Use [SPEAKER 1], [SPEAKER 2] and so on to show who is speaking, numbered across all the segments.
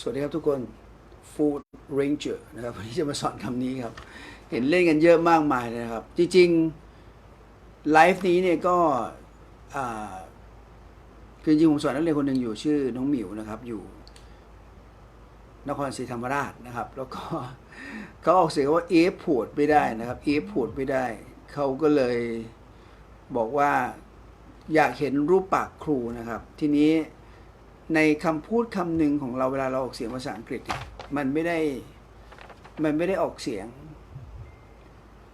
[SPEAKER 1] สวัสดีครับทุกคน Food Ranger นะครับวันนี้จะมาสอนคำนี้ครับ เห็นเล่นกันเยอะมากมายเลยนะครับ จริงๆไลฟ์นี้เนี่ยก็คือจริงผมสอนนักเรียนคนหนึ่งอยู่ชื่อน้องหมิวนะครับ อยู่ นครศรีธรรมราชนะครับ แล้วก็เขาออกเสียงว่าเอฟพูดไม่ได้นะครับเอฟพูดไม่ได้ เขาก็เลยบอกว่าอยากเห็นรูปปากครูนะครับ ทีนี้ ในคำพูดคำหนึ่งของเราเวลาเราออกเสียงภาษาอังกฤษ มันไม่ได้มันไม่ได้ออกเสียง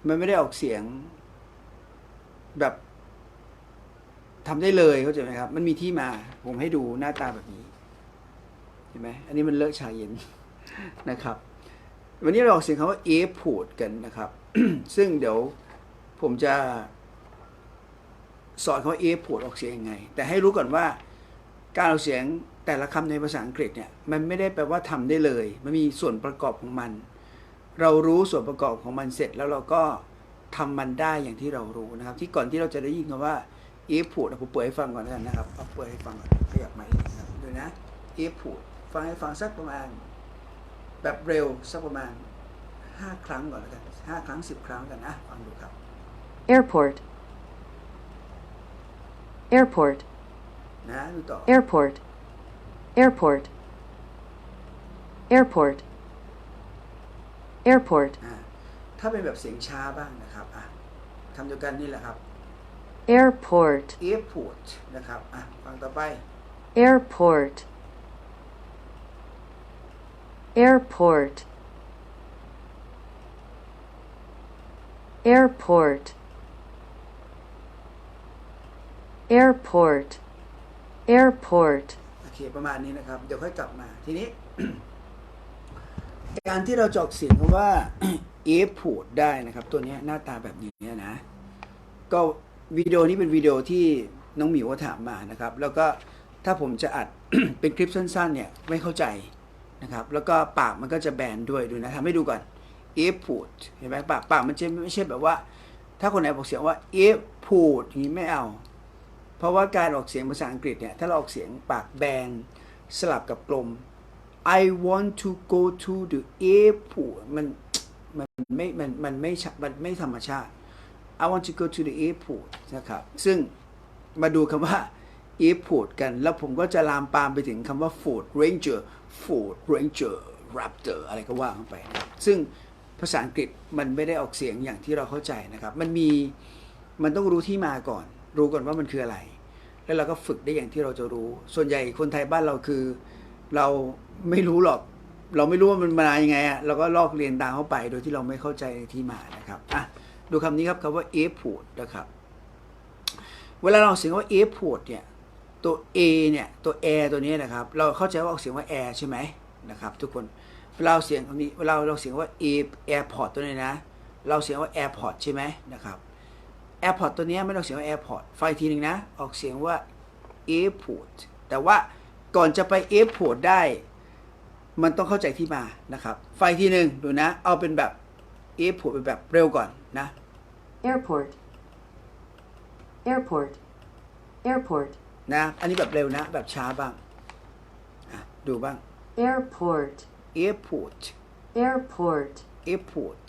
[SPEAKER 1] มันไม่ได้ออกเสียงแบบทำได้เลยเข้าใจไหมครับ มันมีที่มาผมให้ดูหน้าตาแบบนี้เห็นไหมอันนี้มันเลอะชาเย็นนะครับ วันนี้เราออกเสียงคำว่า a พูดกันนะครับ ซึ่งเดี๋ยวผมจะสอนเขา a พูดออกเสียงยังไง แต่ให้รู้ก่อนว่า การออกเสียงแต่ละคำในภาษาอังกฤษเนี่ยมันไม่ได้แปลว่าทำได้เลย มันมีส่วนประกอบของมัน เรารู้ส่วนประกอบของมันเสร็จแล้วเราก็ทำมันได้อย่างที่เรารู้นะครับ ที่ก่อนที่เราจะได้ยินคำว่า if พูดผมเปิดให้ฟังก่อนแล้วกันนะครับเอาเปิดให้ฟังก่อนขยับมาอีกนะครับดูนะ if พูดฟังให้ฟังสักประมาณ แบบเร็วสักประมาณห้าครั้งก่อนแล้วกันห้าครั้งสิบครั้งกันนะฟังดูครับ
[SPEAKER 2] Airport. Airport.
[SPEAKER 1] นะดูต่อ
[SPEAKER 2] Airport. Airport. Airport. Airport.
[SPEAKER 1] อ่าถ้าเป็นแบบเสียงช้าบ้างนะครับอ่ะคำเดียวกันนี่แหละครับ
[SPEAKER 2] Airport.
[SPEAKER 1] airport นะครับ อ่ะ ฟังต่อไป
[SPEAKER 2] Airport. Airport. Airport. Airport. Airport.
[SPEAKER 1] โอเคประมาณนี้นะครับ เดี๋ยวค่อยกลับมา ทีนี้ การที่เราจะออกเสียงคำว่า airport ได้นะครับ ตัวนี้หน้าตาแบบนี้นะ ก็วิดีโอนี้เป็นวิดีโอที่น้องหมิวถามมานะครับ แล้วก็ถ้าผมจะอัดเป็นคลิปสั้นๆ เนี่ยไม่เข้าใจนะครับ แล้วก็ปากมันก็จะแบนด้วยดูนะทำให้ดูก่อน airport เห็นไหมปากปากมันจะไม่ใช่แบบว่า ถ้าคนไหนบอกเสียงว่า airport อย่างนี้ไม่เอา เพราะว่าการออกเสียงภาษาอังกฤษเนี่ยถ้าเราออกเสียงปากแบนสลับกับกลม I want to go to the airport มันมันไม่มันมันไม่มันไม่ธรรมชาติ I want to go to the airport นะครับซึ่งมาดูคำว่า airport กัน แล้วผมก็จะลามปามไปถึงคำว่า Ford Ranger Ford Ranger Raptor อะไรก็ว่ากันไป ซึ่งภาษาอังกฤษมันไม่ได้ออกเสียงอย่างที่เราเข้าใจนะครับ มันมี มันต้องรู้ที่มาก่อน รู้ก่อนว่ามันคืออะไร แล้วเราก็ฝึกได้อย่างที่เราจะรู้ ส่วนใหญ่คนไทยบ้านเราคือ เราไม่รู้หรอก เราไม่รู้ว่ามันมาอยังไงอะเราก็ลอกเรียนตามเข้าไป โดยที่เราไม่เข้าใจที่มานะครับอะดูคำนี้ครับคำว่า airport นะครับ เวลาเราเสียงว่า airport เนี่ยตัว a เนี่ยตัว air ตัวนี้นะครับ เราเข้าใจว่าออกเสียงว่า air ใช่ไหมนะครับทุกคนเวลาเราเสียงคำนี้เวลาเราเสียงว่า airport ตัวนี้นะ เราเสียงว่า airport ใช่ไหมนะครับ airport ตัวนี้ไม่ต้องเสียงว่า airport ไฟทีหนึ่งนะ ออกเสียงว่า airport แต่ว่าก่อนจะไป airport ได้ มันต้องเข้าใจที่มานะครับไฟทีหนึ่งดูนะ เอาเป็นแบบ airport เป็นแบบเร็วก่อนนะ
[SPEAKER 2] Airport. Airport. Airport.
[SPEAKER 1] นะ อันนี้แบบเร็วนะ แบบช้าบ้างอะดูบ้าง
[SPEAKER 2] Airport.
[SPEAKER 1] airport
[SPEAKER 2] Airport.
[SPEAKER 1] airport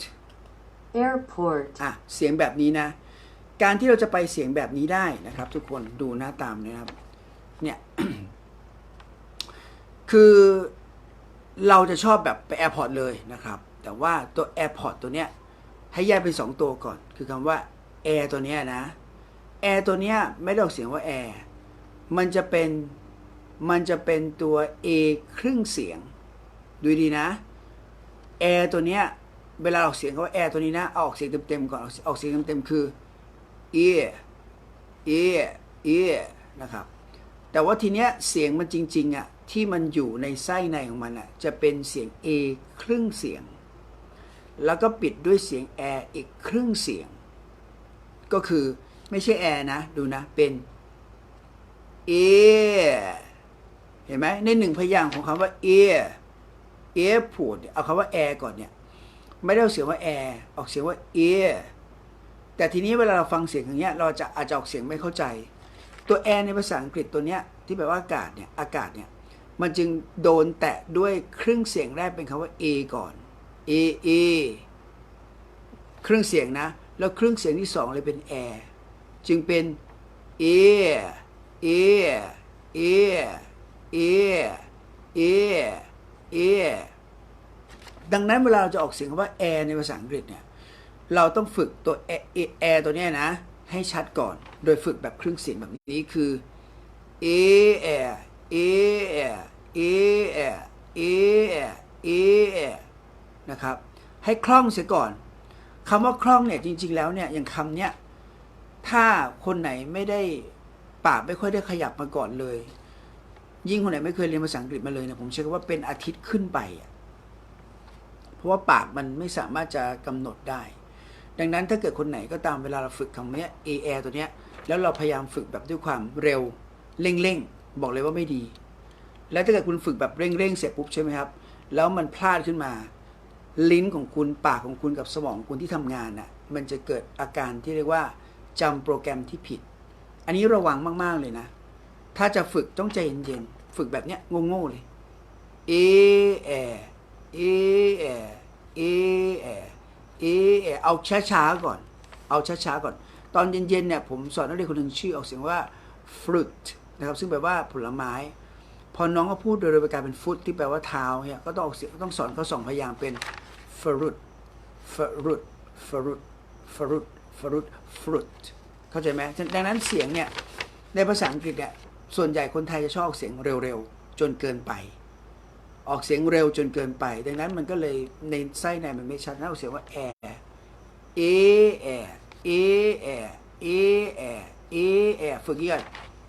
[SPEAKER 2] Airport.
[SPEAKER 1] อะ เสียงแบบนี้นะ การที่เราจะไปเสียงแบบนี้ได้นะครับ ทุกคนดูหน้าตามนะครับ เนี่ย คือเราจะชอบแบบไปแอร์พอร์ตเลยนะครับ แต่ว่าตัวแอร์พอร์ตตัวเนี้ยให้แยกเป็นสองตัวก่อน คือคำว่าแอร์ตัวเนี้ยนะแอร์ตัวเนี้ยไม่ได้ออกเสียงว่าแอร์มันจะเป็นมันจะเป็นตัว A ครึ่งเสียง ดูดีนะแอร์ตัวเนี้ยเวลาออกเสียงว่าแอร์ตัวนี้นะอออกเสียงเต็มๆก่อนออกเสียงเต็มๆคือ ear ear ear นะครับ แต่ว่าทีเนี้ยเสียงมันจริงๆอะที่มันอยู่ในไส้ในของมันอะจะเป็นเสียง A ครึ่งเสียง แล้วก็ปิดด้วยเสียง air อีกครึ่งเสียง ก็คือไม่ใช่ air นะ ดูนะ เป็น ear เห็นไหมในหนึ่งพยางค์ของคำว่า ear airport เนี่ยเอาคำว่า air ก่อนเนี่ย ไม่ได้ออกเสียงว่า air ออกเสียงว่า ear แต่ทีนี้เวลาเราฟังเสียงอย่างเงี้ยเราจะอาจจะออกเสียงไม่เข้าใจ ตัว air ในภาษาอังกฤษตัวเนี้ยที่แปลว่าอากาศเนี่ยอากาศเนี่ยมันจึงโดนแตะด้วยครึ่งเสียงแรกเป็นคำว่า a ก่อน a a ครึ่งเสียงนะ แล้วครึ่งเสียงที่สองเลยเป็น air จึงเป็น a a a a a a ดังนั้นเวลาเราจะออกเสียงคำว่า air ในภาษาอังกฤษเนี่ย เราต้องฝึกตัว air air ตัวนี้นะ ให้ชัดก่อน โดยฝึกแบบครึ่งเสียงแบบนี้คือ a air a air a air a air a air นะครับ ให้คล่องเสียก่อนคำว่าคล่องเนี่ยจริง ๆ แล้วเนี่ยอย่างคำเนี้ยถ้าคนไหนไม่ได้ปากไม่ค่อยได้ขยับมาก่อนเลย ยิ่งคนไหนไม่เคยเรียนภาษาอังกฤษมาเลยเนี่ยผมเชื่อว่าเป็นอาทิตย์ขึ้นไปอะเพราะว่าปากมันไม่สามารถจะกำหนดได้ ดังนั้นถ้าเกิดคนไหนก็ตามเวลาเราฝึกคำนี้ AR ตัวเนี้ยแล้วเราพยายามฝึกแบบด้วยความเร็วเร่งๆ บอกเลยว่าไม่ดี แล้วถ้าเกิดคุณฝึกแบบเร่งๆ เสร็จปุ๊บใช่ไหมครับ แล้วมันพลาดขึ้นมา ลิ้นของคุณปากของคุณกับสมองคุณที่ทำงานน่ะมันจะเกิดอาการที่เรียกว่าจำโปรแกรมที่ผิด อันนี้ระวังมากๆเลยนะ ถ้าจะฝึกต้องใจเย็นๆ ฝึกแบบเนี้ยโง่ๆเลยเอแอเอแอเอแอ อ๊เอาช้าๆก่อน เอาช้าๆก่อน ตอนเย็นๆเนี่ยผมสอนนักเรียนคนหนึ่งชื่อออกเสียงว่า fruit นะครับซึ่งแปลว่าผลไม้ พอน้องก็พูดโดยโดยกลายเป็นฟุตที่แปลว่าเท้าเนี่ยก็ต้องออกเสียงต้องสอนเขาสองพยางค์เป็น fruit fruit fruit fruit fruit fruit เข้าใจไหมดังนั้นเสียงเนี่ยในภาษาอังกฤษเนี่ยส่วนใหญ่คนไทยจะชอบออกเสียงเร็วๆ จนเกินไป ออกเสียงเร็วจนเกินไป ดังนั้นมันก็เลยในไส้ในมันไม่ชัดนะออกเสียงว่า air a air a air a air a air ฝึกยี่ก่อน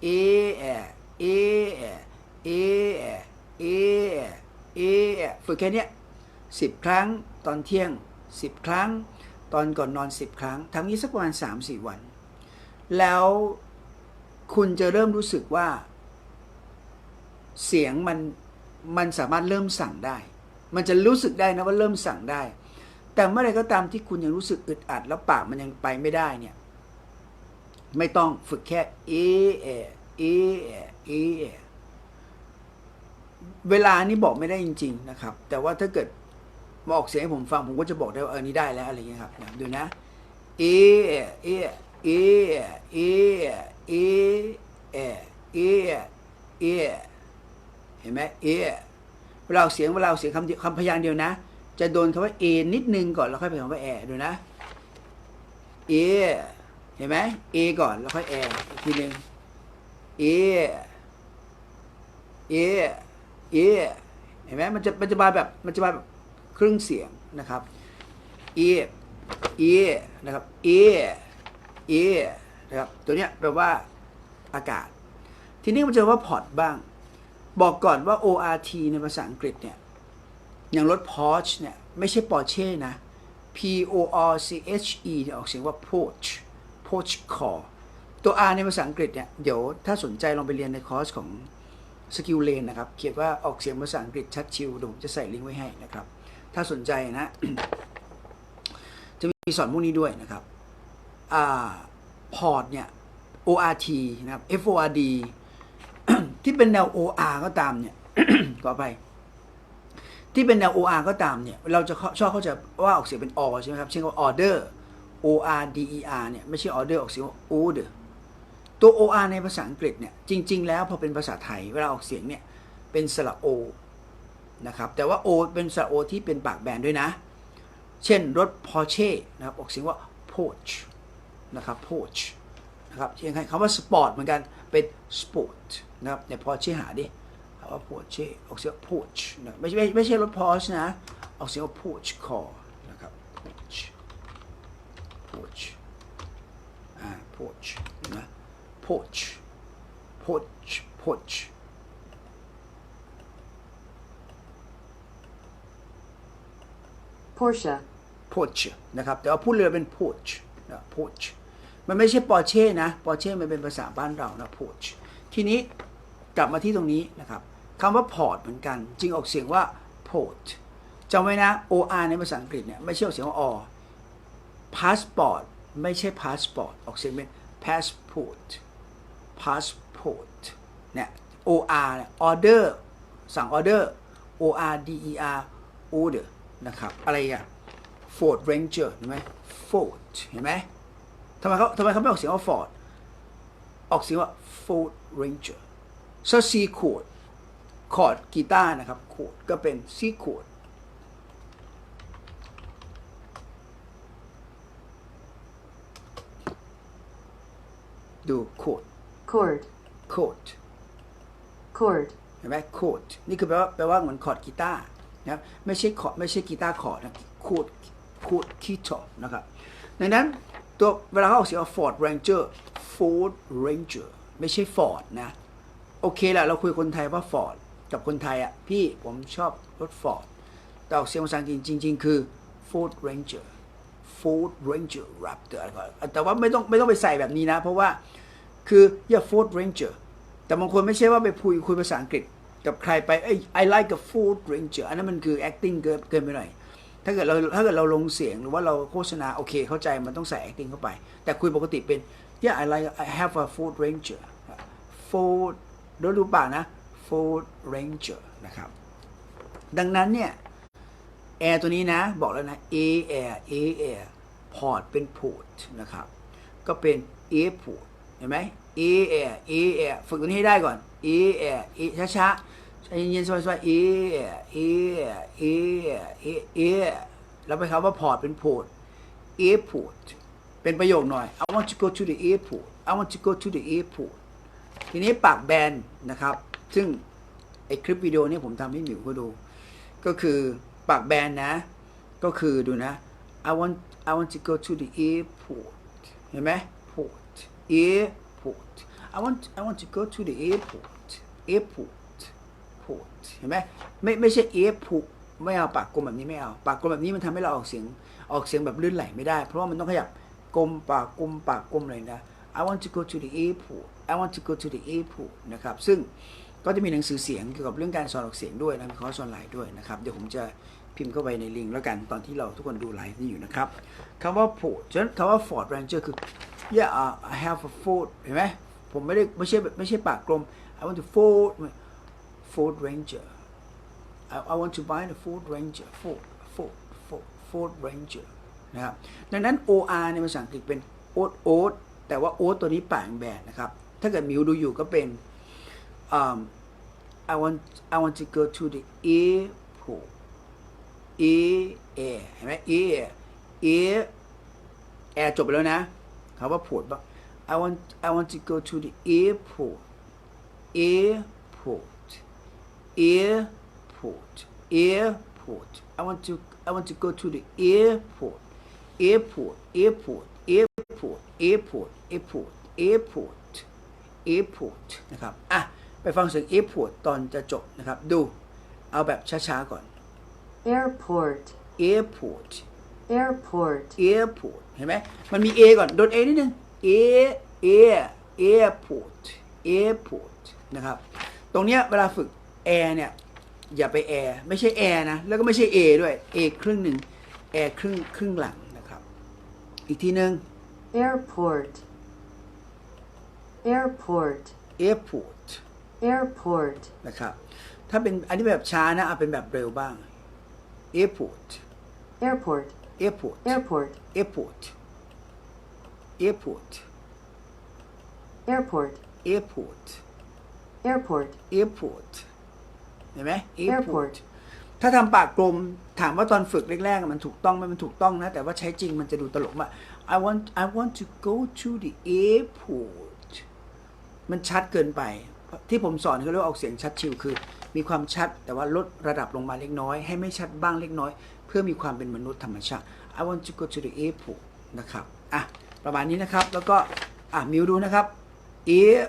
[SPEAKER 1] a air a air a air a air a air ฝึกแค่นี้สิบครั้งตอนเที่ยงสิบครั้ง ตอนก่อนนอนสิบครั้งทำนี้สักประมาณสามสี่วัน แล้วคุณจะเริ่มรู้สึกว่า เสียงมัน มันสามารถเริ่มสั่งได้ มันจะรู้สึกได้นะว่าเริ่มสั่งได้ แต่เมื่อไรก็ตามที่คุณยังรู้สึกอึดอัด แล้วปากมันยังไปไม่ได้เนี่ย ไม่ต้องฝึกแค่เอเอเอเอเวลานี้บอกไม่ได้จริง ๆ นะครับ แต่ว่าถ้าเกิดมาออกเสียงให้ผมฟังผมก็จะบอกได้ว่าเออนี่ได้แล้วอะไรอย่างเงี้ยครับดูนะเอเอเอเอเอเอเอเอ เห็นไหมเอเวลาเสียงเวลาเสียงคำคำพยางค์เดียวนะ จะโดนคำว่าเอนิดนึงก่อนแล้วค่อยไปคำว่าแอดูนะเอเห็นไหมเอก่อนแล้วค่อยแออีกทีหนึ่งเอเอเอเห็นไหมมันจะมันจะมาแบบมันจะมาแบบครึ่งเสียงนะครับเอเอนะครับเอเอนะครับตัวเนี้ยแปลว่าอากาศ ทีนี้มันจะว่าพอร์ตบ้าง บอกก่อนว่า ORT ในภาษาอังกฤษเนี่ย อย่างรถ Porsche เนี่ย ไม่ใช่ Porsche นะ P O R C H E เนี่ยออกเสียงว่า Porsche Porsche car ตัว R ในภาษาอังกฤษเนี่ย เดี๋ยวถ้าสนใจลองไปเรียนในคอร์สของ Skill Lane นะครับ เขียนว่าออกเสียงภาษาอังกฤษชัดชิวเดี๋ยวผมจะใส่ลิงก์ไว้ให้นะครับ ถ้าสนใจนะ จะมีสอนพวกนี้ด้วยนะครับ อ่า พอร์ตเนี่ย ORT นะครับ FORD ที่เป็นแนว OR ก็ตามเนี่ยก็ไป ที่เป็นแนว OR ก็ตามเนี่ย เราจะชอบเข้าใจว่าออกเสียงเป็น o ใช่ไหมครับ เช่นว่า order O R D E R เนี่ยไม่ใช่ order ออกเสียงว่า order ตัว OR ในภาษาอังกฤษเนี่ยจริง ๆ แล้วพอเป็นภาษาไทยเวลาออกเสียงเนี่ยเป็นสระ O นะครับแต่ว่า O เป็นสระ O ที่เป็นปากแบนด้วยนะ เช่นรถ Porsche นะครับออกเสียงว่า Porsche นะครับ Porsche ะครับเชียงไฮ้คำว่าสปอร์ตเหมือนกันเป็นสปอร์ตนะครับในพอชี่อหาดิคำว่าพอร์ชื่ออกเสียงพอชนะไม่ใช่ไม่ใช่รถพอชนะออกเสียงว่าพอร์ชคอนะครับพอชพอชอ่าพอชนะพอช
[SPEAKER 2] พ
[SPEAKER 1] อชพอช
[SPEAKER 2] พอร์ช
[SPEAKER 1] พอชนะครับแต่ว่าพูดเรือเป็นพอชนะพอช มันไม่ใช่ Porsche นะ Porsche มันเป็นภาษาบ้านเรานะ Porsche ทีนี้กลับมาที่ตรงนี้นะครับคำว่า port เหมือนกัน จึงออกเสียงว่า port จำไว้นะ OR ในภาษาอังกฤษเนี่ยไม่ใช่ออกเสียงว่า o passport ไม่ใช่ passport ออกเสียงเป็น passport passport เนี่ย OR เนี่ย order สั่งออเดอร์ O R D E R order นะครับ อะไรอะ Ford Ranger เห็นไหม Ford เห็นไหม ทำไมเขาทำไมเขาไม่ออกเสียงว่า Ford ออกเสียงว่า Ford Ranger so C chord คอร์ดกีตาร์นะครับโคดก็เป็น C chord ดูโคด
[SPEAKER 2] chord,
[SPEAKER 1] โคด
[SPEAKER 2] chord,
[SPEAKER 1] เห็นไหมโคดนี่คือแปลว่าแปลว่าเหมือนคอร์ดกีตาร์นะครับไม่ใช่คอร์ดไม่ใช่กีตาร์คอร์ดนะโคดโคดคีย์ท็อปนะครับดังนั้น ตัวเวลาเขาออกเสียงว่า Ford Ranger Ford Ranger ไม่ใช่ Ford นะ โอเคแหละเราคุยคนไทยว่า Ford กับคนไทยอะ พี่ผมชอบรถ Ford แต่ออกเสียงภาษาอังกฤษจริง ๆ คือ Ford Ranger Ford Ranger Raptor อะไรก็แต่ว่าไม่ต้องไม่ต้องไปใส่แบบนี้นะ เพราะว่าคืออย่า Ford Ranger แต่บางคนไม่ใช่ว่าไปคุยคุยภาษาอังกฤษกับใครไปเอ้ย I like a Ford Ranger อันนั้นมันคือ acting เกินเกินไปหน่อย ถ้าเกิดเราถ้าเกิดเราลงเสียงหรือว่าเราโฆษณาโอเค เข้าใจมันต้องใส่ acting เข้าไป แต่คุยปกติเป็น yeah I like I have a Ford Ranger Ford ดูดูปากนะ Ford Ranger นะครับ ดังนั้นเนี่ยแอร์ตัวนี้นะ บอกแล้วนะ A air A air พอร์ตเป็น port นะครับ ก็เป็น A port เห็นไหม A air A air ฝึกตัวนี้ให้ได้ก่อน A air A ช้าๆ ใจเย็นๆสบายๆ A air A air A air A air แล้วไปคำว่าพอร์ตเป็น port airport เป็นประโยคหน่อย I want to go to the airport I want to go to the airport ทีนี้ปากแบนนะครับ ซึ่งไอคลิปวิดีโอนี้ผมทำให้หมิวก็ดู ก็คือปากแบนนะ ก็คือดูนะ I want I want to go to the airport เห็นไหม port airport I want I want to go to the airport airport port เห็นไหมไม่ไม่ใช่ airport ไม่เอาปากกลมแบบนี้ไม่เอา ปากกลมแบบนี้มันทำให้เราออกเสียงออกเสียงแบบลื่นไหลไม่ได้ เพราะว่ามันต้องขยับกลมปากกลมปากกลมเลยนะ I want to go to the airport I want to go to the airport นะครับซึ่งก็จะมีหนังสือเสียงเกี่ยวกับเรื่องการสอนออกเสียงด้วยนะมีคอร์สออนไลน์ด้วยนะครับเดี๋ยวผมจะพิมพ์เข้าไปในลิงก์แล้วกันตอนที่เราทุกคนดูไลฟ์นี่อยู่นะครับคำว่า Ford ฉะนั้นคำว่า Ford Ranger คือ yeah uh, I have a Ford เห็นไหมผมไม่ได้ไม่ใช่ไม่ใช่ปากกลม I want to Ford Ford Ranger I, I want to buy the Ford Ranger Ford Ford Ford Ford Ranger นะครับดังนั้น OR ในภาษาอังกฤษเป็น oat oat แต่ว่า oat ตัวนี้ปากแบนนะครับ ถ้าเกิดมิวดูอยู่ก็เป็น um, I want I want to go to the airport air air เห็นไหม air air air จบไปแล้วนะคำว่า port บ้าง I want I want to go to the airport airport airport airport I want to I want to go to the airport airport airport airport airport airport airport airport นะครับ อะ ไปฟังเสียง airport ตอนจะจบนะครับ ดู เอาแบบช้าๆก่อน
[SPEAKER 2] airport,
[SPEAKER 1] airport
[SPEAKER 2] airport,
[SPEAKER 1] airport เห็นไหม มันมี a ก่อน โดน a นิดนึง a air airport airport นะครับ ตรงเนี้ยเวลาฝึก air เนี่ยอย่าไป air ไม่ใช่ air นะแล้วก็ไม่ใช่ a ด้วย a ครึ่งหนึ่ง air ครึ่งครึ่งหลังนะครับ อีกทีหนึ่ง
[SPEAKER 2] airport, airport,
[SPEAKER 1] airport
[SPEAKER 2] airport,
[SPEAKER 1] นะครับ ถ้าเป็นอันนี้แบบช้านะเอาเป็นแบบเร็วบ้าง airport
[SPEAKER 2] airport,
[SPEAKER 1] airport
[SPEAKER 2] airport,
[SPEAKER 1] airport airport
[SPEAKER 2] airport,
[SPEAKER 1] airport
[SPEAKER 2] airport,
[SPEAKER 1] airport เห็นไหม
[SPEAKER 2] Airport
[SPEAKER 1] ถ้าทำปากกลมถามว่าตอนฝึกแรกๆมันถูกต้องไหมมันถูกต้องนะ แต่ว่าใช้จริงมันจะดูตลกมาก I want I want to go to the airport มันชัดเกินไป ที่ผมสอนเขาเรียกว่าออกเสียงชัดชิวคือ มีความชัดแต่ว่าลดระดับลงมาเล็กน้อย ให้ไม่ชัดบ้างเล็กน้อย เพื่อมีความเป็นมนุษย์ธรรมชาติ I want to go to the airport นะครับอะประมาณนี้นะครับแล้วก็อะมิวดูนะครับ air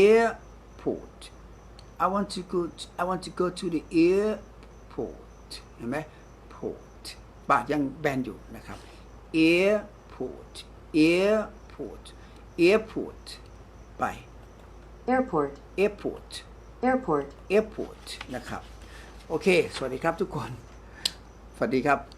[SPEAKER 1] airport I want to go to, I want to go to the airport เห็นไหม port ปากยังแบนอยู่นะครับ airport airport airport ไป
[SPEAKER 2] airport,
[SPEAKER 1] airport
[SPEAKER 2] airport.
[SPEAKER 1] airport นะครับ โอเค สวัสดีครับทุกคน สวัสดีครับ